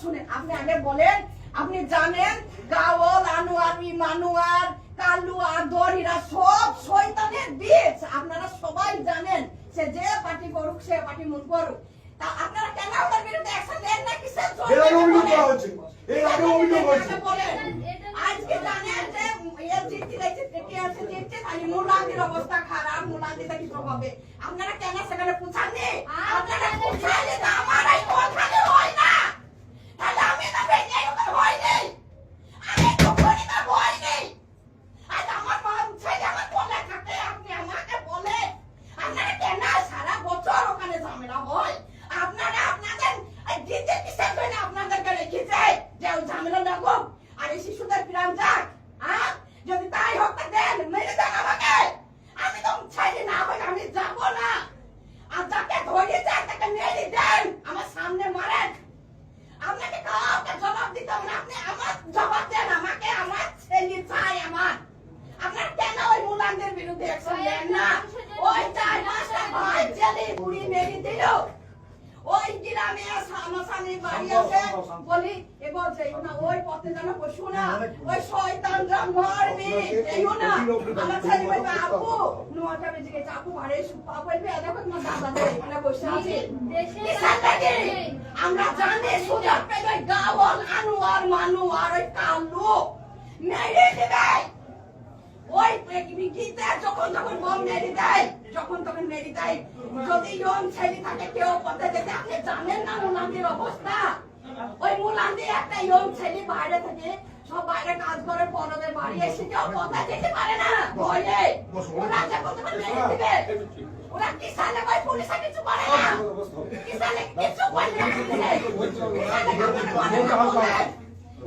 শুনেন আপনি আগে বলেন আপনি জানেন গাওয়াল আনোয়ার ইমানুয়ার কালু আর দরিরা সব শয়তানের বীজ। আপনারা সবাই জানেন সে যে পার্টি করুক সে পার্টি মন করুক। তা আপনারা কেন ওদের বিরুদ্ধে অ্যাকশন নেন না? কিসের জন্য এর আগে অভিযোগ বলেন? করা হচ্ছে এর আগে অভিযোগ হচ্ছে আজকে জানেন যে এর জিততে যাইছে থেকে আছে জিততে? খালি মুলাদির অবস্থা খারাপ মুলাদিতে কিছু হবে আপনারা কেন সেখানে পৌঁছাননি? আপনারা তো আমার এই কথালে হয় না তাহলে আমি তো বেরিয়ে ওখানে হয় নেই আমি তো করি না হয় নেই আজ আমার মা ছেলে আমার বলে থাকে আপনি আমাকে বলে আপনারা কেন সারা বছর ওখানে ঝামেলা হয় আপনারা আপনাদের এই দিতে কিসের জন্য আপনাদেরকে রেখেছে যে ওই ঝামেলা লাগুক আর এই শিশুদের প্রাণ যাক হ্যাঁ যদি তাই হোক তা দেন মেরে দেন আমাকে আমি তো ছেলে না হই আমি যাব না আর যাকে ধরেছে তাকে মেরে দেন আমার সামনে মারেন আপনাকে কাউকে জবাব দিতে হবে না আপনি আমার জবাব দেন আমাকে আমার ছেলে চাই আমার আপনার কেন ওই মুলানদের বিরুদ্ধে অ্যাকশন নেন না ওই চার পাঁচটা ভাই জেলে পুরি মেরে দিল ওই গ্রামে আমার স্বামী বাড়ি আছে বলি এ বলছে না ওই পথে যেন বসু না ওই শয়তানরা মারবে এইও না আমার ছেলে বলবে আপু নোয়াটা বেজে গেছে আপু বাড়ি সুপা বলবে দেখো তোমার দাদা এখানে বসে আছে। আমরা জানি সুযোগ পেলে গাওয়াল আনোয়ার মানুয়ার ওই কালু। মেরে দেবে। ওই গীতা যখন তখন বোম মেরে দেয়, যখন তখন মেরে দেয়। যদি ইয়ং ছেলে থাকে, কেউ পথে যেতে আপনি জানেন না মুলান্দির অবস্থা? ওই মুলান্দি একটা ইয়ং ছেলে বাইরে থেকে, সব বাইরে কাজ করে পরদের বাড়ি এসে কেউ পথে যেতে পারে না। ভয়ে। ওরা যখন তখন মেরে দিবে, ওরা কি সালে ভাই পুলিশে কিছু করে না। কি সালে কিছু করে না। কি কিছু করে না।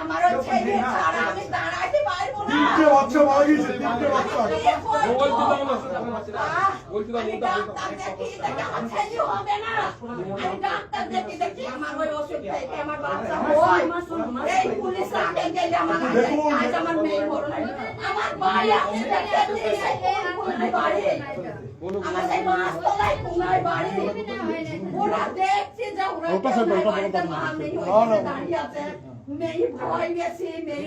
আমার ছেলে ছাড়া আমি দাঁড়াতে পারব না। তিনটে বাচ্চা মারা তিনটে বাচ্চা আমি ডাক্তার দেখি দেখি আমার ছেলে হবে না। আমি ডাক্তার দেখি দেখি আমার ওই ওষুধ থেকে আমার বাচ্চা হয়। এই পুলিশ আগে গেলে আমার আজ আমার মেয়ে বড় আমার বাড়ি বাড়ি। আমার সেই মাস তলায় কোনায় বাড়ি। ওরা দেখছে যে ওরা বাড়িতে মা মেয়ে দাঁড়িয়ে আছে। মেয়ে ভয় গেছি মেয়ে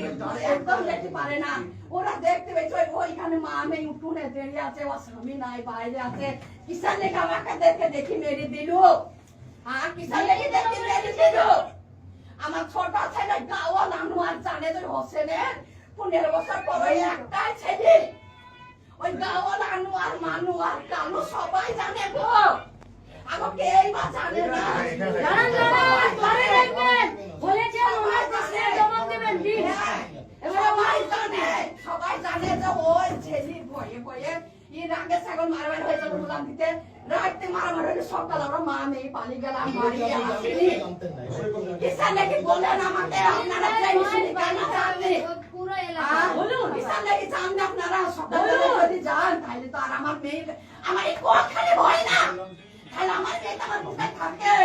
একদম দেখতে পারে না। ওরা দেখতে পেয়েছে ওইখানে মা মেয়ে উঠুনে দাঁড়িয়ে আছে, ওর স্বামী নাই, বাইরে আছে। কিসার লেগে আমাকে দেখে দেখি মেরে দিল। হ্যাঁ কিসার লেগে দেখি মেরে দিল। আমার ছোট ছেলে গাওয়াল আনোয়ার জানে যে হোসেনের পনেরো বছর পর একটাই ছেলে। ওই গাওয়াল আনোয়ার মানুয়ার কালু সবাই জানে গো। আমাকে এই জানে না দাঁড়ান, দাঁড়ান, পরে দেখবেন। বলেছে ওনার প্রশ্নের জবাব দেবেন, please। হ্যাঁ, সবাই জানে সবাই জানে যে ওই ছেলে ভয়ে ভয়ে এর আগে ছাগল মারবার হয়েছিল দোকান দিতে রাতে সকাল আমরা মা মেয়ে পালিয়ে গেলাম বাড়ি আসিনি। কিসান নাকি বলেন আমাকে আপনারা টেনশন কেন নাকি আপনারা? সকালে যদি যান তাহলে তো আর আমার মেয়ে আমার এই কোয়াখানে ভয় না। তাহলে আমার মেয়ে আমার বুকে থাকে।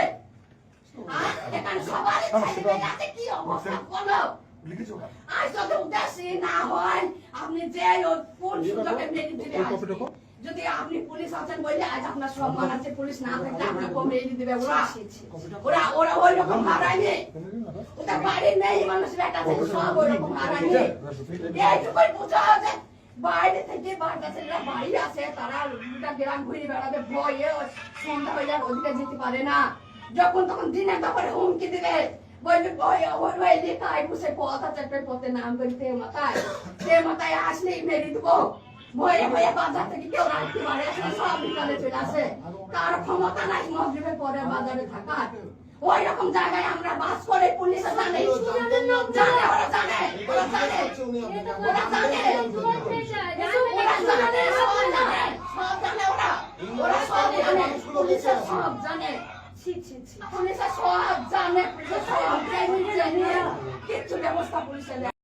এখানে সবারই ছেলে কি অবস্থা বলো? লিখেছো যদি উদ্দেশ্যে না হয় আপনি যে কোন সুযোগে মেরে? যদি আপনি পুলিশ আছেন বলে আজ আপনার সম্মান আছে পুলিশ না থাকলে আপনাকে মেরে দিবে ওরা ওরা ওরা ওই রকম হারায়নি ওটা বাড়ির নেই মানুষ বেটা থেকে সব ওই রকম হারায়নি এইটুকুই বোঝা যে বাইরে থেকে বাচ্চা ছেলেরা বাড়ি আসে তারা গ্রাম ঘুরে বেড়াবে ভয়ে সন্ধ্যা হয়ে যায় ওদিকে যেতে পারে না যখন তখন দিনে ব্যাপারে হুমকি দিবে বলবে ভয় ওর ভাই লেখায় বসে পথ আছে নাম করি তে মাথায় তে মাথায় আসলেই মেরে দেবো ভয়ে ভয়ে বাজার থেকে কেউ রাখতে পারে সব বিকালে চলে আসে। কার ক্ষমতা নাই মগরিবের পরে বাজারে থাকার। ওই রকম জায়গায় আমরা বাস করে পুলিশ জানে জানে ওরা জানে ওরা জানে। ওরা জানে ওরা জানে সব জানে সব জানে ওরা। ওরা সব জানে পুলিশের সব জানে। ছি ছি ছি। পুলিশের সব জানে পুলিশের সব জানে। কিচ্ছু ব্যবস্থা পুলিশের।